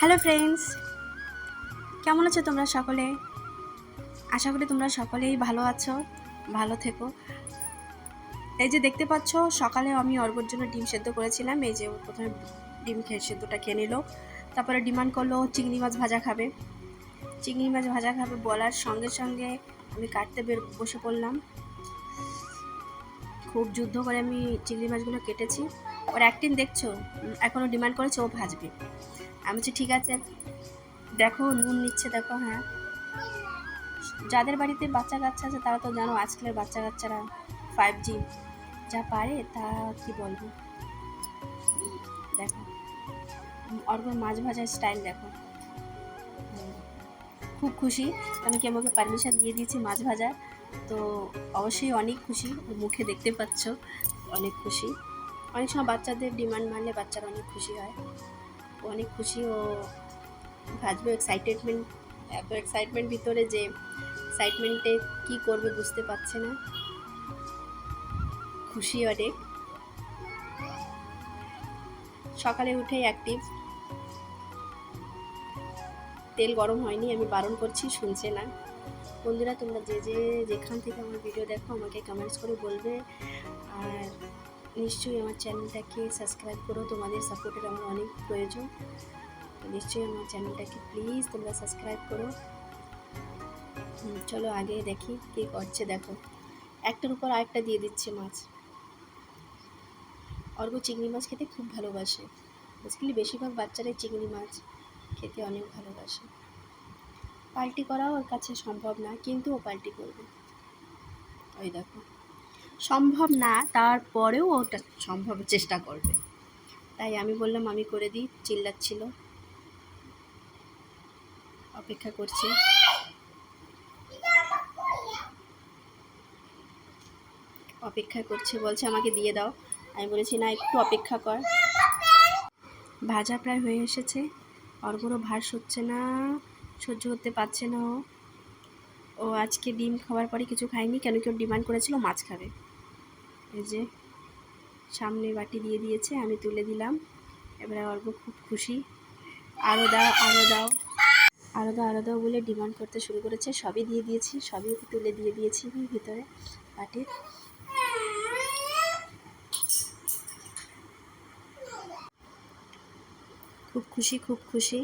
Hello friends কেমন আছো তোমরা সকলে? আশা করি তোমরা সকলেই ভালো আছো, ভালো থেকো। এই যে দেখতে পাচ্ছ, সকালে আমি অর্বর জন্য ডিম সেদ্ধ করেছিলাম। এই যে প্রথমে ডিম খেয়ে সেদ্ধটা খেয়ে নিল। তারপরে ডিমান্ড করল চিংড়ি মাছ ভাজা খাবে। চিংড়ি মাছ ভাজা খাবে বলার সঙ্গে সঙ্গে আমি কাটতে বের বসে পড়লাম। খুব যুদ্ধ করে আমি চিংড়ি মাছগুলো কেটেছি। ওর একদিন দেখছ এখনও ডিমান্ড করেছে ও ভাজবে। আমি বলছি, ঠিক আছে। দেখো, নুন নিচ্ছে, দেখো হ্যাঁ। যাদের বাড়িতে বাচ্চা কাচ্চা আছে, তারা তো জানো, আজকালের বাচ্চা কাচ্চারা ফাইভ জি যা পারে, তা কি বলব? দেখো অর্ঘর মাছ ভাজার স্টাইল দেখো। খুব খুশি কারণ কি আমাকে পারমিশন দিয়ে দিয়েছি মাছ ভাজা তো অবশ্যই অনেক খুশি মুখে দেখতে পাচ্ছ, অনেক খুশি। অনেক সময় বাচ্চাদের ডিমান্ড মানলে বাচ্চারা অনেক খুশি হয়। অনেক খুশি ও ভাজবে এক্সাইটেডমেন্ট এত এক্সাইটমেন্ট ভিতরে যে এক্সাইটমেন্টে কি করবে বুঝতে পারছে না। খুশি অনেক। সকালে উঠেই অ্যাক্টিভ তেল গরম হয়নি, আমি বারণ করছি, শুনছে না। বন্ধুরা, তোমরা যে যে যেখান থেকে আমার ভিডিও দেখো, আমাকে কমেন্টস করে বলবে। আর নিশ্চয়ই আমার চ্যানেলটাকে সাবস্ক্রাইব করো, তোমাদের সাপোর্টের আমার অনেক প্রয়োজন। নিশ্চয়ই আমার চ্যানেলটাকে প্লিজ তোমরা সাবস্ক্রাইব করো। চলো আগে দেখি কী করছে, দেখো। একটার উপর আরেকটা দিয়ে দিচ্ছে মাছ। অর্ঘ চিংড়ি মাছ খেতে খুব ভালোবাসে। বেসিক্যালি বেশিরভাগ বাচ্চারাই চিংড়ি মাছ খেতে অনেক ভালোবাসে। পাল্টি করাও ওর কাছে সম্ভব না, কিন্তু ও পাল্টি করবে। ওই দেখো। সম্ভব না, তারপরেও ওটা সম্ভব চেষ্টা করবে। তাই আমি বললাম, আমি করে দিই। চিল্লাচ্ছিল। অপেক্ষা করছে। অপেক্ষা করছে, বলছে, আমাকে দিয়ে দাও। আমি বলেছি, না, একটু অপেক্ষা কর। ভাজা প্রায় হয়ে এসেছে। অর্ঘরও ভাস হচ্ছে না, সহ্য করতে পারছে না ও। আজকে ডিম খাওয়ার পরে কিছু খায়নি, কেন কেউ ডিমান্ড করেছিল মাছ খাবে। এই যে সামনে বাটি দিয়ে দিয়েছে, আমি তুলে দিলাম। এবারে অল্প খুব খুশি। আরও দাও আরও দাও। আরও দাও আরও দাও বলে ডিমান্ড করতে শুরু করেছে। সবই দিয়ে দিয়েছি, সবই তুলে দিয়ে দিয়েছি ভিতরে বাটির। খুব খুশি খুব খুশি।